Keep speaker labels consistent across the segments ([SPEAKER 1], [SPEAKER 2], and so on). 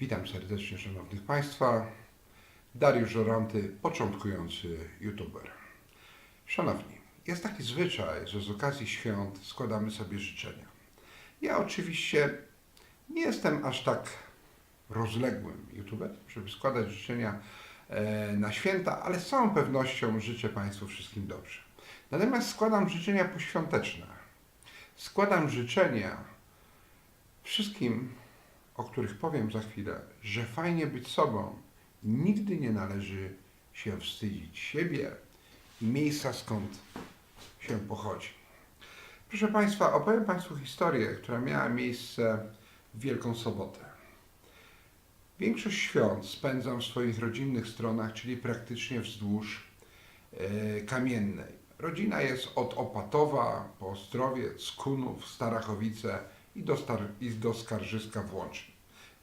[SPEAKER 1] Witam serdecznie Szanownych Państwa. Dariusz Oranty, początkujący YouTuber. Szanowni, jest taki zwyczaj, że z okazji świąt składamy sobie życzenia. Ja oczywiście nie jestem aż tak rozległym YouTuberem, żeby składać życzenia e, na święta, ale z całą pewnością życzę Państwu wszystkim dobrze. Natomiast składam życzenia poświąteczne. Składam życzenia wszystkim, o których powiem za chwilę, że fajnie być sobą nigdy nie należy się wstydzić siebie i miejsca, skąd się pochodzi. Proszę Państwa, opowiem Państwu historię, która miała miejsce w Wielką Sobotę. Większość świąt spędzam w swoich rodzinnych stronach, czyli praktycznie wzdłuż e, Kamiennej. Rodzina jest od Opatowa po Ostrowiec, Kunów, Starachowice i do, Star- i do Skarżyska włącznie.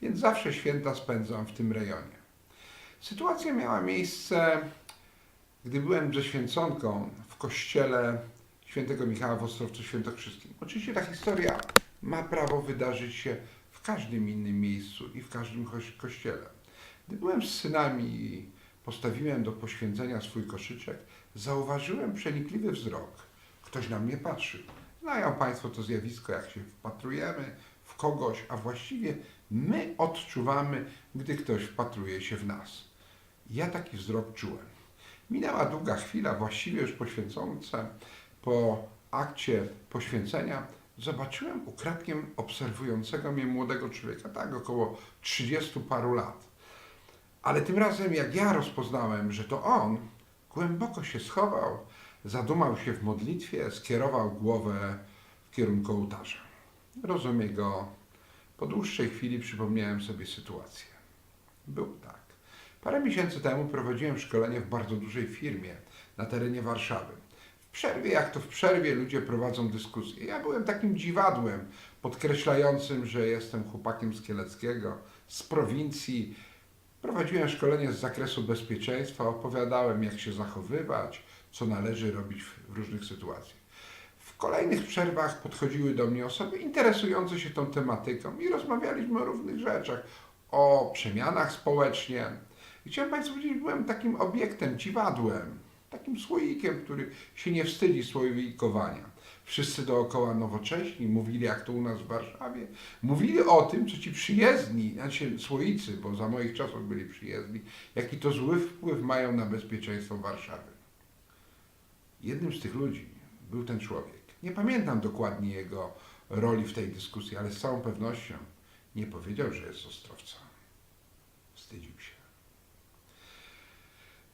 [SPEAKER 1] Więc zawsze święta spędzam w tym rejonie. Sytuacja miała miejsce, gdy byłem ze święconką w kościele świętego Michała w Ostrowcu Świętokrzyskim. Oczywiście ta historia ma prawo wydarzyć się w każdym innym miejscu i w każdym koś- kościele. Gdy byłem z synami i postawiłem do poświęcenia swój koszyczek, zauważyłem przenikliwy wzrok. Ktoś na mnie patrzył. Znają Państwo to zjawisko, jak się wpatrujemy w kogoś, a właściwie my odczuwamy, gdy ktoś wpatruje się w nas. Ja taki wzrok czułem. Minęła długa chwila, właściwie już poświęcące, po akcie poświęcenia, zobaczyłem ukradkiem obserwującego mnie młodego człowieka, tak około 30 paru lat. Ale tym razem, jak ja rozpoznałem, że to on, głęboko się schował, zadumał się w modlitwie, skierował głowę w kierunku ołtarza. Rozumiem go. Po dłuższej chwili przypomniałem sobie sytuację. Był tak. Parę miesięcy temu prowadziłem szkolenie w bardzo dużej firmie na terenie Warszawy. W przerwie, jak to w przerwie, ludzie prowadzą dyskusje. Ja byłem takim dziwadłem, podkreślającym, że jestem chłopakiem z Kieleckiego, z prowincji. Prowadziłem szkolenie z zakresu bezpieczeństwa, opowiadałem, jak się zachowywać, co należy robić w różnych sytuacjach. W kolejnych przerwach podchodziły do mnie osoby interesujące się tą tematyką i rozmawialiśmy o różnych rzeczach, o przemianach społecznie. I chciałem Państwu powiedzieć, byłem takim obiektem, dziwadłem, takim słoikiem, który się nie wstydzi słoikowania. Wszyscy dookoła nowocześni mówili, jak to u nas w Warszawie. Mówili o tym, co ci przyjezdni, znaczy słoicy, bo za moich czasów byli przyjezdni, jaki to zły wpływ mają na bezpieczeństwo Warszawy. Jednym z tych ludzi był ten człowiek. Nie pamiętam dokładnie jego roli w tej dyskusji, ale z całą pewnością nie powiedział, że jest Ostrowca. Wstydził się.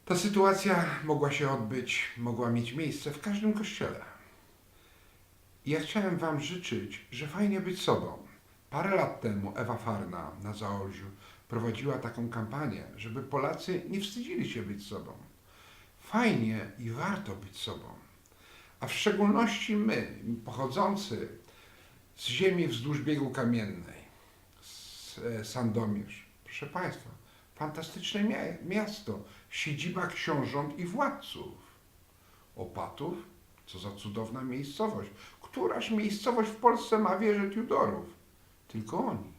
[SPEAKER 1] Ta sytuacja mogła się odbyć, mogła mieć miejsce w każdym kościele. Ja chciałem Wam życzyć, że fajnie być sobą. Parę lat temu Ewa Farna na Zaolziu prowadziła taką kampanię, żeby Polacy nie wstydzili się być sobą. Fajnie i warto być sobą. A w szczególności my, pochodzący z ziemi wzdłuż biegu kamiennej, z e, Sandomierz. Proszę Państwa, fantastyczne mia- miasto, siedziba książąt i władców. Opatów, co za cudowna miejscowość. Któraż miejscowość w Polsce ma wieżę Tudorów? Tylko oni.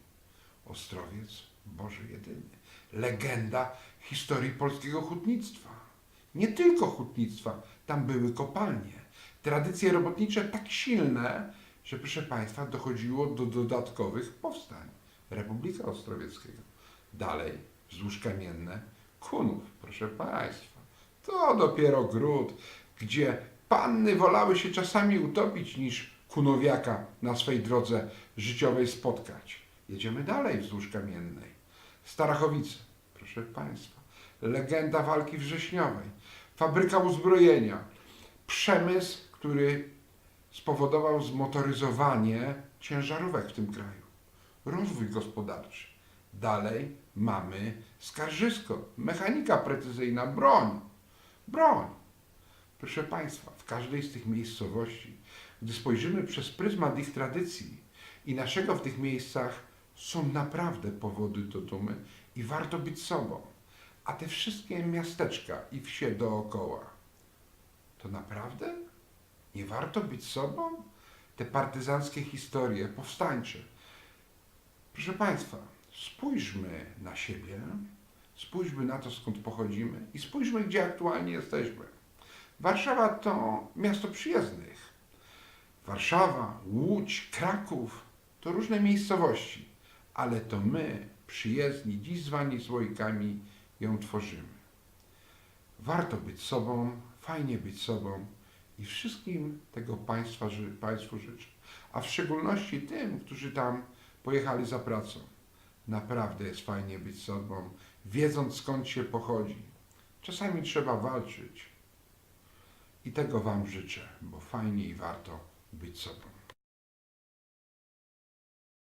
[SPEAKER 1] Ostrowiec, Boże jedyny. Legenda historii polskiego hutnictwa. Nie tylko hutnictwa, tam były kopalnie. Tradycje robotnicze tak silne, że proszę Państwa dochodziło do dodatkowych powstań. Republika Ostrowieckiego. Dalej, wzdłuż kamienne, Kunów, proszę Państwa. To dopiero gród, gdzie panny wolały się czasami utopić niż kunowiaka na swej drodze życiowej spotkać. Jedziemy dalej wzdłuż kamiennej. Starachowice, proszę Państwa. Legenda walki wrześniowej. Fabryka uzbrojenia. Przemysł, który spowodował zmotoryzowanie ciężarówek w tym kraju. Rozwój gospodarczy. Dalej mamy skarżysko, mechanika precyzyjna, broń. Broń. Proszę Państwa, w każdej z tych miejscowości, gdy spojrzymy przez pryzmat ich tradycji i naszego w tych miejscach, są naprawdę powody do dumy i warto być sobą. A te wszystkie miasteczka i wsie dookoła, to naprawdę nie warto być sobą? Te partyzanckie historie, powstańcze. Proszę Państwa, spójrzmy na siebie, spójrzmy na to, skąd pochodzimy i spójrzmy, gdzie aktualnie jesteśmy. Warszawa to miasto przyjezdnych. Warszawa, Łódź, Kraków to różne miejscowości, ale to my, przyjezdni, dziś zwani słoikami, ją tworzymy. Warto być sobą, fajnie być sobą i wszystkim tego państwa, Państwu życzę. A w szczególności tym, którzy tam pojechali za pracą. Naprawdę jest fajnie być sobą, wiedząc skąd się pochodzi. Czasami trzeba walczyć. I tego Wam życzę, bo fajnie i warto być sobą.